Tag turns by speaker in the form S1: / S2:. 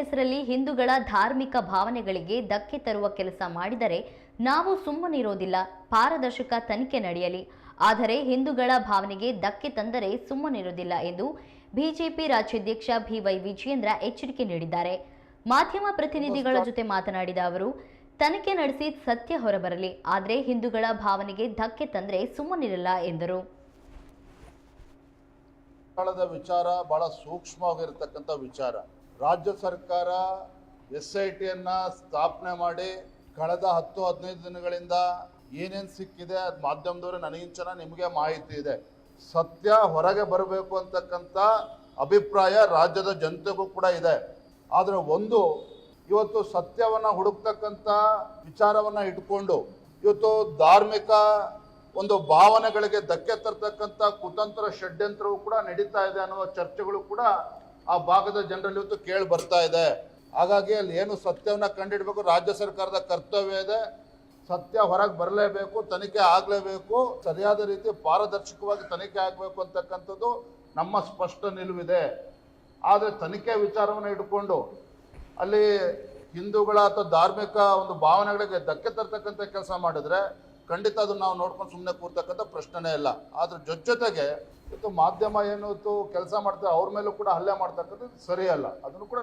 S1: ಹೆಸರಲ್ಲಿ ಹಿಂದೂಗಳ ಧಾರ್ಮಿಕ ಭಾವನೆಗಳಿಗೆ ಧಕ್ಕೆ ತರುವ ಕೆಲಸ ಮಾಡಿದರೆ ನಾವು ಸುಮ್ಮನಿರೋದಿಲ್ಲ ಪಾರದರ್ಶಕ ತನಿಖೆ ನಡೆಯಲಿ. ಆದರೆ ಹಿಂದೂಗಳ ಭಾವನೆಗೆ ಧಕ್ಕೆ ತಂದರೆ ಸುಮ್ಮನಿರೋದಿಲ್ಲ ಎಂದು ಬಿಜೆಪಿ ರಾಜ್ಯಾಧ್ಯಕ್ಷ ಬಿವೈ ವಿಜಯೇಂದ್ರ ಎಚ್ಚರಿಕೆ ನೀಡಿದ್ದಾರೆ. ಮಾಧ್ಯಮ ಪ್ರತಿನಿಧಿಗಳ ಜೊತೆ ಮಾತನಾಡಿದ ಅವರು ತನಿಖೆ ನಡೆಸಿ ಸತ್ಯ ಹೊರಬರಲಿ ಆದರೆ ಹಿಂದೂಗಳ ಭಾವನೆಗೆ ಧಕ್ಕೆ ತಂದರೆ ಸುಮ್ಮನಿರಲ್ಲ ಎಂದರು.
S2: ವಿಚಾರ ಬಹಳ ಸೂಕ್ಷ್ಮವಾಗಿರತಕ್ಕಂಥ ವಿಚಾರ. ರಾಜ್ಯ ಸರ್ಕಾರ ಎಸ್ ಐ ಟಿಯನ್ನು ಸ್ಥಾಪನೆ ಮಾಡಿ ಕಳೆದ ಹತ್ತು ಹದಿನೈದು ದಿನಗಳಿಂದ ಏನೇನು ಸಿಕ್ಕಿದೆ ಅದು ಮಾಧ್ಯಮದವರು ನನಗಿಂಚನ ನಿಮಗೆ ಮಾಹಿತಿ ಇದೆ. ಸತ್ಯ ಹೊರಗೆ ಬರಬೇಕು ಅಂತಕ್ಕಂಥ ಅಭಿಪ್ರಾಯ ರಾಜ್ಯದ ಜನತೆಗೂ ಕೂಡ ಇದೆ. ಆದರೆ ಒಂದು, ಇವತ್ತು ಸತ್ಯವನ್ನ ಹುಡುಕ್ತಕ್ಕಂಥ ವಿಚಾರವನ್ನ ಇಟ್ಕೊಂಡು ಇವತ್ತು ಧಾರ್ಮಿಕ ಒಂದು ಭಾವನೆಗಳಿಗೆ ಧಕ್ಕೆ ತರ್ತಕ್ಕಂಥ ಕುತಂತ್ರ ಷಡ್ಯಂತ್ರವು ಕೂಡ ನಡೀತಾ ಇದೆ ಅನ್ನುವ ಚರ್ಚೆಗಳು ಕೂಡ ಆ ಭಾಗದ ಜನರಲ್ಲಿ ಇವತ್ತು ಕೇಳಿ ಬರ್ತಾ ಇದೆ. ಹಾಗಾಗಿ ಅಲ್ಲಿ ಏನು ಸತ್ಯವನ್ನ ಕಂಡಿಡಬೇಕು, ರಾಜ್ಯ ಸರ್ಕಾರದ ಕರ್ತವ್ಯ ಇದೆ. ಸತ್ಯ ಹೊರಗೆ ಬರಲೇಬೇಕು, ತನಿಖೆ ಆಗಲೇಬೇಕು, ಸರಿಯಾದ ರೀತಿ ಪಾರದರ್ಶಕವಾಗಿ ತನಿಖೆ ಆಗಬೇಕು ಅಂತಕ್ಕಂಥದ್ದು ನಮ್ಮ ಸ್ಪಷ್ಟ ನಿಲುವಿದೆ. ಆದರೆ ತನಿಖೆ ವಿಚಾರವನ್ನು ಇಟ್ಕೊಂಡು ಅಲ್ಲಿ ಹಿಂದೂಗಳ ಅಥವಾ ಧಾರ್ಮಿಕ ಒಂದು ಭಾವನೆಗಳಿಗೆ ಧಕ್ಕೆ ತರ್ತಕ್ಕಂಥ ಕೆಲಸ ಮಾಡಿದ್ರೆ ಖಂಡಿತ ಅದನ್ನು ನಾವು ನೋಡ್ಕೊಂಡು ಸುಮ್ಮನೆ ಕೂರ್ತಕ್ಕಂಥ ಪ್ರಶ್ನೆನೇ ಇಲ್ಲ. ಅದ್ರ ಜೊತೆಗೆ ಇವತ್ತು ಮಾಧ್ಯಮ ಏನು ಕೆಲಸ ಮಾಡ್ತಾರೆ ಅವ್ರ ಮೇಲೂ ಕೂಡ ಹಲ್ಲೆ ಮಾಡ್ತಕ್ಕಂಥದ್ದು ಸರಿಯಲ್ಲ. ಅದನ್ನು ಕೂಡ